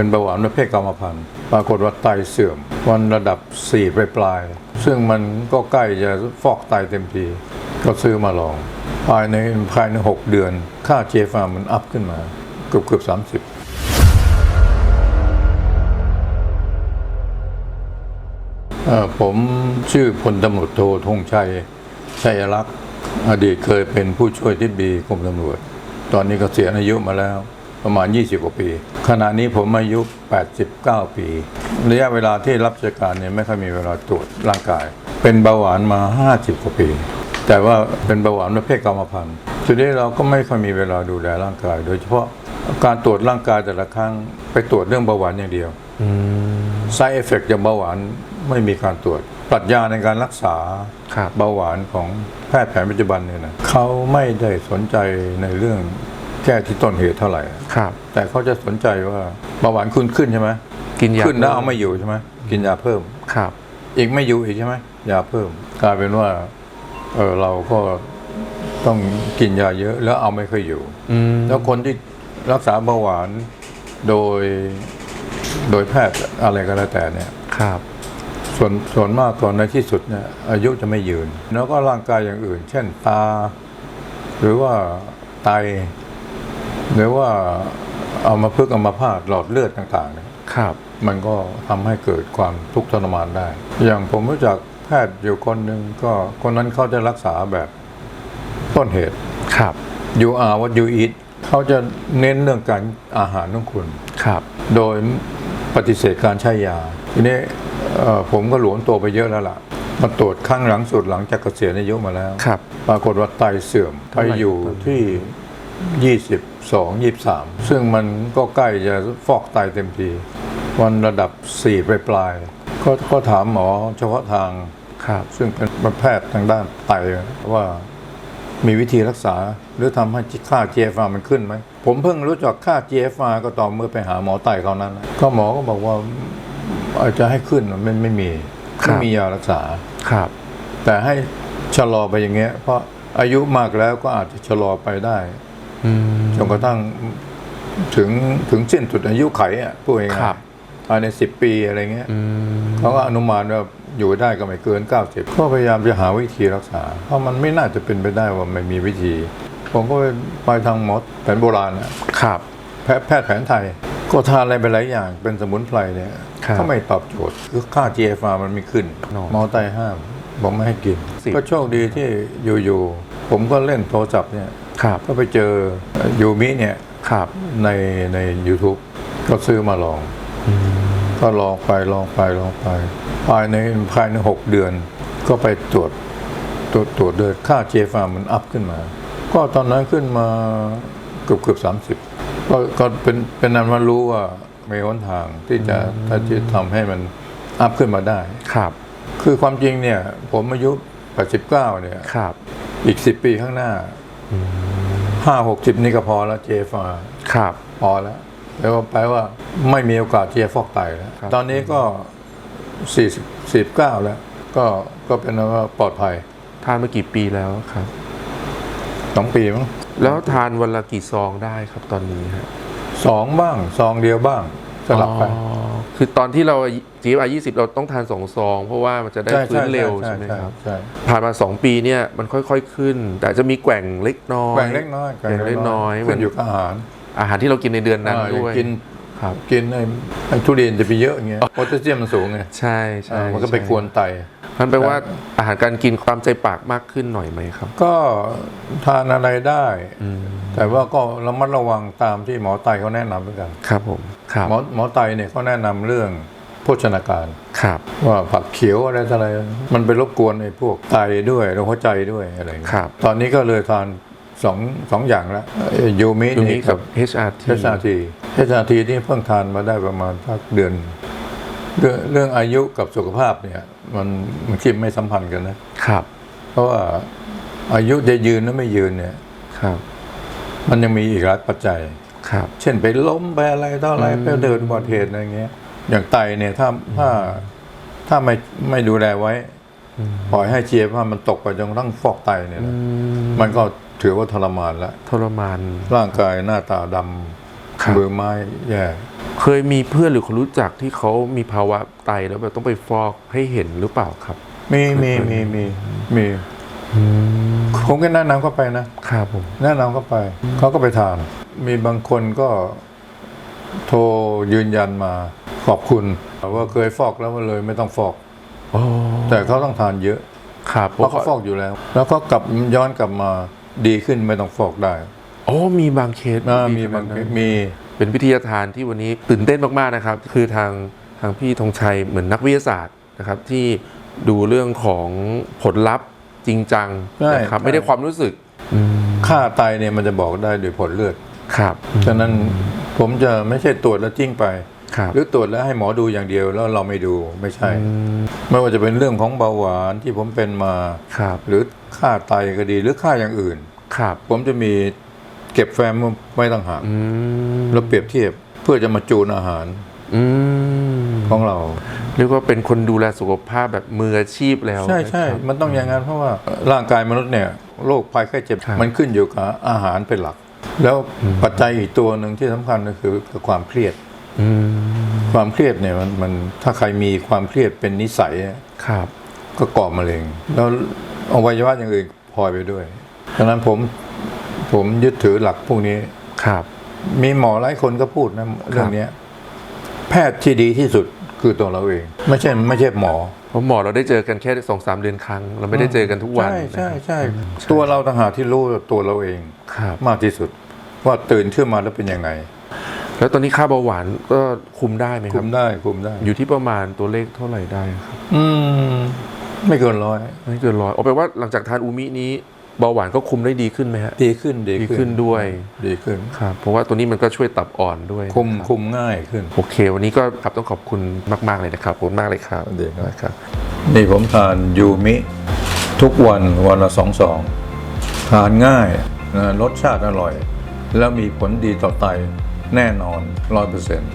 เป็นเบาหวานประเภทกรรมพันธุ์ปรากฏว่าไตเสื่อม วันระดับ 4 ปลายปลายๆซึ่งมันก็ใกล้จะฟอกไตเต็มที ก็ซื้อมาลอง ภายในภายใน 6 เดือน ค่าเจฟามันอัพขึ้นมา เกือบเกือบ30เอ่อผมชื่อพลตำรวจโทธงชัย ชัยรักษ์อดีตเคยเป็นผู้ช่วยที่บีกรมตำรวจ ตอนนี้ก็เสียอายุมาแล้ว ประมาณ 20 กว่าปี ขณะนี้ผมอายุ 89 ปี ระยะเวลาที่รับราชการเนี่ยไม่ค่อยมีเวลาตรวจร่างกาย เป็นเบาหวานมา 50 กว่าปี แต่ว่าเป็นเบาหวานประเภทกรรมพันธุ์ทีนี้เราก็ไม่ค่อยมีเวลาดูแลร่างกาย โดยเฉพาะการตรวจร่างกายแต่ละครั้งไปตรวจเรื่องเบาหวานอย่างเดียวอืม side effect จากเบาหวานไม่มีการตรวจ ปรัชญาในการรักษาครับเบาหวานของแพทย์แผนปัจจุบันเนี่ยนะเขาไม่ได้สนใจในเรื่อง แก้ที่ต้นเหตุเท่าไหร่ ครับ แต่เขาจะสนใจว่าเบาหวานขึ้นขึ้นใช่ไหมกินยาขึ้นแล้วเอาไม่อยู่ใช่ไหมกินยาเพิ่มครับ อีกไม่อยู่อีกใช่ไหมยาเพิ่ม กลายเป็นว่าเออเราก็ต้องกินยาเยอะแล้วเอาไม่ค่อยอยู่อืมแล้วคนที่รักษาเบาหวานโดยโดยแพทย์อะไรก็แล้วแต่เนี่ยครับ ส่วนส่วนมากตอนในที่สุดเนี่ยอายุจะไม่ยืน แล้วก็ร่างกายอย่างอื่น เช่นตา หรือว่าไต หรือว่าเอามาพึกษ์เอามาพาดหลอดเลือดต่างๆเนี่ยครับ มันก็ทำให้เกิดความทุกข์ทรมานได้ อย่างผมรู้จักแพทย์อยู่คนหนึ่งก็คนนั้นเขาจะรักษาแบบต้นเหตุครับ you are what you eat เขาจะเน้นเรื่องการอาหารของคุณครับ โดยปฏิเสธการใช้ยา ทีนี้เอ่อผมก็หลวมตัวไปเยอะแล้วล่ะมาตรวจครั้งหลังสุดหลังจากเกษียณอายุมาแล้วครับ ปรากฏว่าไตเสื่อมไตเท่าไหร่อยู่ครับที่ 22 23 ซึ่งมันก็ใกล้จะฟอกไตเต็มที วันระดับ 4 ปลายปลายๆก็ก็ถามหมอเฉพาะทางครับซึ่งเป็นแพทย์ทางด้านไตว่ามีวิธีรักษาหรือทำให้ค่า GFR มันขึ้นไหม ผมเพิ่งรู้จักค่า GFR ก็ตอนเมื่อไปหาหมอไตเขานั้นนะก็หมอก็บอกว่าอาจจะให้ขึ้นมันไม่ไม่มีครัไม่บมียารักษาครับ แต่ให้ชะลอไปอย่างเงี้ย เพราะอายุมากแล้วก็อาจจะชะลอไปได้ อืม จนกระทั่งถึงถึงสิ้นสุดอายุไขอะพูดง่ายๆครับภายในสิบปีอะไรเงี้ยอืมเขาก็อนุมานว่าอยู่ได้ก็ไม่เกิน 90 ก็พยายามจะหาวิธีรักษา เพราะมันไม่น่าจะเป็นไปได้ว่าไม่มีวิธี ผมก็ไปทางหมอแผนโบราณนะครับแพทย์แพทย์แผนไทย ก็ทานอะไรไปหลายอย่างเป็นสมุนไพรเนี่ยครับก็ไม่ตอบโจทย์คือค่า GFR มันไม่ขึ้นโน่หมอไตห้ามบอกไม่ให้กินสิก็โชคดีที่อยู่ๆผมก็เล่นโทรศัพท์เนี่ย ครับก็ไปเจอยูมิเนี่ยครับในใน YouTube ก็ซื้อมาลอง ก็ลองไปลองไปลองไป ภายในภายในหกเดือน ก็ไปตรวจตรวจตรวจเลือดค่าเจฟามันอัพขึ้นมา ก็ตอนนั้นขึ้นมาเกือบเกือบสามสิบก็ก็เป็นเป็นนั้นว่ารู้ว่ามีหนทางที่จะถ้าจะทำให้มันอัพขึ้นมาได้ ครับ คือความจริงเนี่ย ผมอายุ 89 เนี่ย ครับ อีก 10 ปีข้างหน้า ห้าหกสิบนี่ก็พอแล้วเจฟาครับพอแล้วแปลว่าแปลว่าไม่มีโอกาสที่จะฟอกไตแล้วครับตอนนี้ก็40 49แล้ว ก็ก็เป็นว่าปลอดภัย ทานมากี่ปีแล้วครับสองปีมั้งแล้วทานวันละกี่ซองได้ครับตอนนี้ฮะสองบ้างซองเดียวบ้างสลับไปอ๋อ คือตอนที่เราจีอายี่สิบเราต้องทานสองซอง เพราะว่ามันจะได้ฟื้นเร็วใช่ไหมครับใช่ผ่านมาสองปีเนี่ยมันค่อยๆขึ้น แต่จะมีแกว่งเล็กน้อยแกว่งเล็กน้อยแกว่งเล็กน้อยขึ้นอยู่กับอาหารอาหารที่เรากินในเดือนนั้นอ่าด้วยกิน ครับกินไอ้ไอ้ทุเรียนจะไปเยอะอย่างเงี้ยโพแทสเซียมมันสูงไงใช่ใช่อ่ามันก็ไปใช่กวนไตมันแปลว่าอาหารการกินความใจปากมากขึ้นหน่อยไหมครับ ก็ทานอะไรได้แต่ว่าก็ระมัดระวังตามที่หมอไตเขาแนะนำเหมือนกันครับผมครับหมอหมอไตเนี่ยเขาแนะนำเรื่องโภชนาการครับว่าผักเขียวอะไรต่ออะไร มันไปรบกวนไอ้พวกไตด้วยแล้วหัวใจด้วยอะไรอย่างเงี้ยครับ ตอนนี้ก็เลยทานสองสองอย่างแล้วเอ่อยูมิตรงนี่นี้กักับบ HRT HRT HRT นี่เพิ่งทานมาได้ประมาณสักเดือน เรื่องเรื่องอายุกับสุขภาพเนี่ย มันมันคิดไม่สัมพันธ์กันนะครับ เพราะว่าอายุจะยืนหรือไม่ยืนเนี่ย ครับ มันยังมีอีกหลายปัจจัย ครับ เช่นไปล้มไปอะไรต่ออะไรอืมไปเดินอุบัติเหตุอะไรเงี้ย อย่างไตเนี่ยถ้าถ้าถ้าไม่ไม่ดูแลไว้ปล่อยให้เจียว่ามันตกไปจนกระทั่งฟอกไตเนี่ยอืนะมมันก็ถือว่าทรมานแล้วทรมานร่างกายหน้าตาดค รับำมือไม้แย่เคยมีเพื่อนหรือคนรู้จักที่เขามีภาวะไตแล้วแบบต้องไปฟอกให้เห็นหรือเปล่าครับ มีมีมีมีมีผมก็แนะนำเข้าไปนะครับผมแนะนำเข้าไป เขาก็ไปทาน มีบางคนก็โทรยืนยันมาขอบคุณว่าเคยฟอกแล้วเลยไม่ต้องฟอกอ๋อแต่เขาต้องทานเยอะครับเพราะเขาฟอกอยู่แล้ว แล้วก็กลับย้อนกลับมาดีขึ้นไม่ต้องฟอกได้ อ๋อมีบางเคสอ่าที่มีบางขนดนั้นมีเป็นวิทยาทานที่วันนี้ตื่นเต้นมากๆนะครับ คือทางทางพี่ธงชัยเหมือนนักวิทยาศาสตร์นะครับที่ดูเรื่องของผลลัพธ์จริงจังใช่นะครับใช่ไม่ได้ความรู้สึกอืมค่าไตเนี่ยมันจะบอกได้โดยผลเลือดครับฉะนั้นผมจะไม่ใช่ตรวจแล้วจิ้งไปครับหรือตรวจแล้วให้หมอดูอย่างเดียวแล้วเราไม่ดูไม่ใช่อืมไม่ว่าจะเป็นเรื่องของเบาหวานที่ผมเป็นมาครับหรือค่าไตก็ดีหรือค่าอย่างอื่นครับผมจะมี เก็บแฟ้มไว้ต่างหากอืมแล้วเปรียบเทียบเพื่อจะมาจูนอาหารอืมของเราเรียกว่าเป็นคนดูแลสุขภาพแบบมืออาชีพแล้ว ใช่ใช่นะครับมันต้องอย่างนั้นเพราะว่าร่างกายมนุษย์เนี่ยโรคภัยไข้เจ็บครับมันขึ้นอยู่กับอาหารเป็นหลัก แล้วปัจจัยอีกตัวหนึ่งที่สำคัญก็คือคือความเครียดอืมความเครียดเนี่ยมันมันถ้าใครมีความเครียดเป็นนิสัยครับ ก็ก่อมะเร็ง แล้วอวัยวะอย่างอื่นพลอยไปด้วยฉะนั้นผม ผมยึดถือหลักพวกนี้ครับ มีหมอหลายคนก็พูดนะเรื่องเนี้ยแพทย์ที่ดีที่สุดคือตัวเราเอง ไม่ใช่ไม่ใช่หมอเพราะหมอเราได้เจอกันแค่สองสามเดือนครั้ง เราไม่ได้เจอกันทุกวัน ใช่ใช่นะครับใช่ตัวเราต่างหากที่รู้ตัวเราเองครับมากที่สุด ว่าตื่นขึ้นมาแล้วเป็นยังไง แล้วตอนนี้ค่าเบาหวานก็คุมได้ไหมคคุรับมได้คุมได้ อยู่ที่ประมาณตัวเลขเท่าไหร่ได้ครับ อืมไม่เกินร้อยไม่เกินร้อยเอาแปลว่าหลังจากทานอูมินี้ เบาหวานก็คุมได้ดีขึ้นไหมฮะ ดีขึ้นดีดีขึ้นด้วย ดีขึ้นครับเพราะว่าตัวนี้มันก็ช่วยตับอ่อนด้วยคุมนะครับคุมง่ายขึ้น โอเค วันนี้ก็ครับต้องขอบคุณมาก ๆ เลยนะครับขอบคุณมากเลยครับดีครับนะครับ นี่ผมทานยูมิทุกวันวันละสองสองทานง่ายนะรสชาติอร่อย แล้วมีผลดีต่อไตแน่นอนร้อยเปอร์เซ็นต์